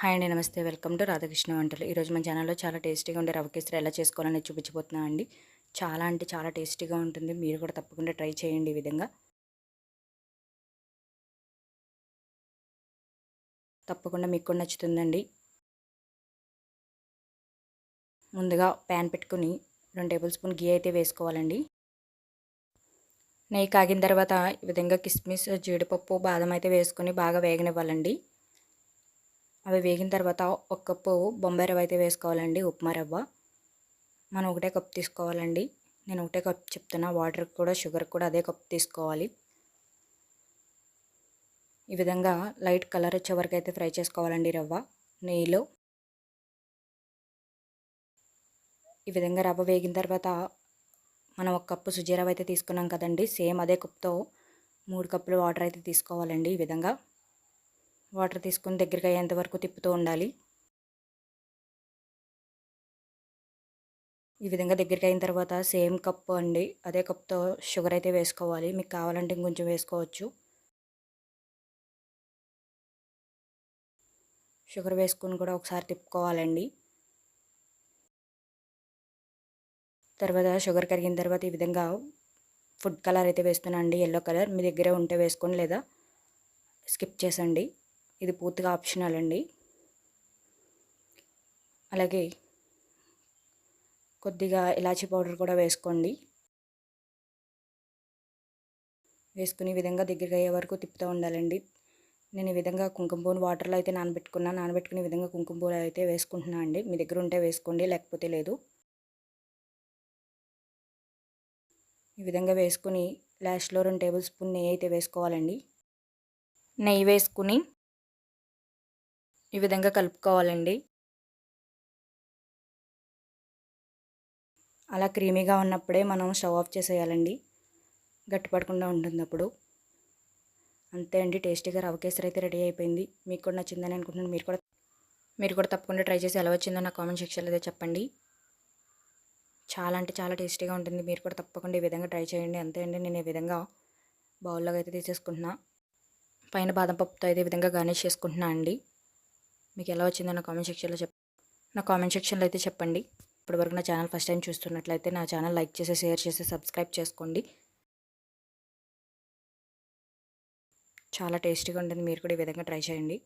Hi అండి నమస్తే. Welcome to Radhakrishna వంటలు. ఈరోజు మన ఛానల్లో చాలా టేస్టీగా ఉండే రవ కేసరి ఎలా చేసుకోవాలని చూపించబోతున్నాను అండి. చాలా అంటే చాలా టేస్టీగా ఉంటుంది. మీరు కూడా తప్పకుండా ట్రై చేయండి ఈ విధంగా. తప్పకుండా మీకు కూడా నచ్చుతుందండి. ముందుగా ప్యాన్ పెట్టుకుని రెండు టేబుల్ స్పూన్ గీ అయితే వేసుకోవాలండి. నెయ్యి కాగిన తర్వాత ఈ విధంగా కిస్మిస్ జీడిపప్పు బాదం అయితే వేసుకొని బాగా వేగనివ్వాలండి. అవి వేగిన తర్వాత ఒక కప్పు బొంబాయి రవ్వ అయితే వేసుకోవాలండి ఉప్మా రవ్వ. మనం ఒకటే కప్ తీసుకోవాలండి. నేను ఒకటే కప్ చెప్తున్నా వాటర్ కూడా షుగర్ కూడా అదే కప్ తీసుకోవాలి. ఈ విధంగా లైట్ కలర్ వచ్చే వరకు అయితే ఫ్రై చేసుకోవాలండి రవ్వ నెయ్యిలో. ఈ విధంగా రవ్వ వేగిన తర్వాత మనం ఒక కప్పు సుజీ రవ్వ అయితే తీసుకున్నాం కదండి సేమ్ అదే కప్తో మూడు కప్పులు వాటర్ అయితే తీసుకోవాలండి ఈ విధంగా. వాటర్ తీసుకుని దగ్గరికి అయ్యేంత వరకు తిప్పుతూ ఉండాలి. ఈ విధంగా దగ్గరికి అయిన తర్వాత సేమ్ కప్పు అండి. అదే కప్తో షుగర్ అయితే వేసుకోవాలి. మీకు కావాలంటే ఇంకొంచెం వేసుకోవచ్చు. షుగర్ వేసుకుని కూడా ఒకసారి తిప్పుకోవాలండి. తర్వాత షుగర్ కరిగిన తర్వాత ఈ విధంగా ఫుడ్ కలర్ అయితే వేస్తున్నా అండి ఎల్లో కలర్. మీ దగ్గర ఉంటే వేసుకోండి లేదా స్కిప్ చేసండి. ఇది పూర్తిగా ఆప్షనల్ అండి. అలాగే కొద్దిగా ఇలాచీ పౌడర్ కూడా వేసుకోండి. వేసుకుని విధంగా దగ్గర అయ్యే వరకు తిప్పుతూ ఉండాలండి. నేను ఈ విధంగా కుంకుమ వాటర్లో అయితే నానబెట్టుకున్నా నానబెట్టుకుని విధంగా కుంకుమ పువ్వులు అయితే వేసుకుంటున్నాను అండి. మీ దగ్గర ఉంటే వేసుకోండి లేకపోతే లేదు. ఈ విధంగా వేసుకుని లాస్ట్లో రెండు టేబుల్ స్పూన్ నెయ్యి అయితే వేసుకోవాలండి. నెయ్యి వేసుకుని ఈ విధంగా కలుపుకోవాలండి. అలా క్రీమీగా ఉన్నప్పుడే మనం స్టవ్ ఆఫ్ చేసేయాలండి. గట్టిపడకుండా ఉంటుంది అప్పుడు అంతే అండి టేస్టీగా రవ కేసరి అయితే రెడీ అయిపోయింది. మీకు కూడా నచ్చిందని అనుకుంటున్నాను. మీరు కూడా మీరు కూడా తప్పకుండా ట్రై చేసి ఎలా వచ్చిందో నా కామెంట్ సెక్షన్లో అయితే చెప్పండి. చాలా అంటే చాలా టేస్టీగా ఉంటుంది. మీరు కూడా తప్పకుండా ఈ విధంగా ట్రై చేయండి. అంతే అండి నేను ఈ విధంగా బౌల్లోకి అయితే తీసేసుకుంటున్నా. పైన బాదం పప్పుతో అయితే ఈ విధంగా గార్నిష్ చేసుకుంటున్నా అండి. మీకు ఎలా వచ్చిందో నా కామెంట్ సెక్షన్లో చెప్ నా కామెంట్ సెక్షన్లో అయితే చెప్పండి. ఇప్పటివరకు నా ఛానల్ ఫస్ట్ టైం చూస్తున్నట్లయితే నా ఛానల్ లైక్ చేసి షేర్ చేసి సబ్స్క్రైబ్ చేసుకోండి. చాలా టేస్టీగా ఉంటుంది. మీరు కూడా ఈ విధంగా ట్రై చేయండి.